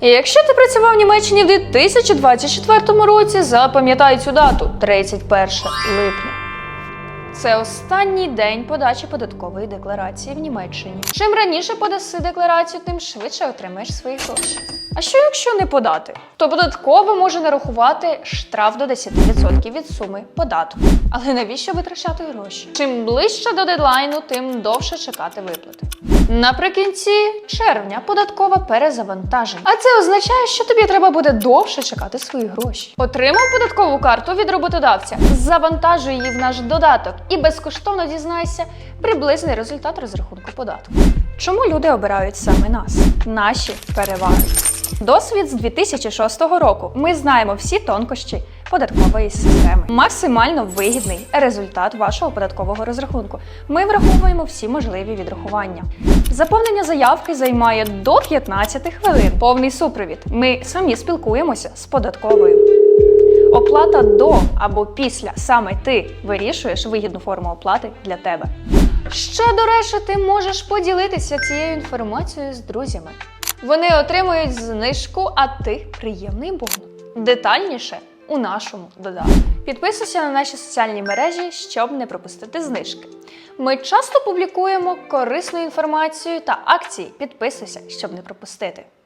І якщо ти працював в Німеччині в 2024 році, запам'ятай цю дату 31 липня. Це останній день подачі податкової декларації в Німеччині. Чим раніше подаси декларацію, тим швидше отримаєш свої гроші. А що якщо не подати? То податково може нарахувати штраф до 10% від суми податку. Але навіщо витрачати гроші? Чим ближче до дедлайну, тим довше чекати виплати. Наприкінці червня податкова перезавантаження. А це означає, що тобі треба буде довше чекати свої гроші. Отримав податкову карту від роботодавця, завантажуй її в наш додаток і безкоштовно дізнайся приблизний результат розрахунку податку. Чому люди обирають саме нас? Наші переваги. Досвід з 2006 року. Ми знаємо всі тонкощі податкової системи. Максимально вигідний результат вашого податкового розрахунку. Ми враховуємо всі можливі відрахування. Заповнення заявки займає до 15 хвилин. Повний супровід. Ми самі спілкуємося з податковою. Оплата до або після саме ти вирішуєш вигідну форму оплати для тебе. Ще до речі, ти можеш поділитися цією інформацією з друзями. Вони отримують знижку, а ти приємний бонус. Детальніше у нашому додатку. Підписуйся на наші соціальні мережі, щоб не пропустити знижки. Ми часто публікуємо корисну інформацію та акції. Підписуйся, щоб не пропустити.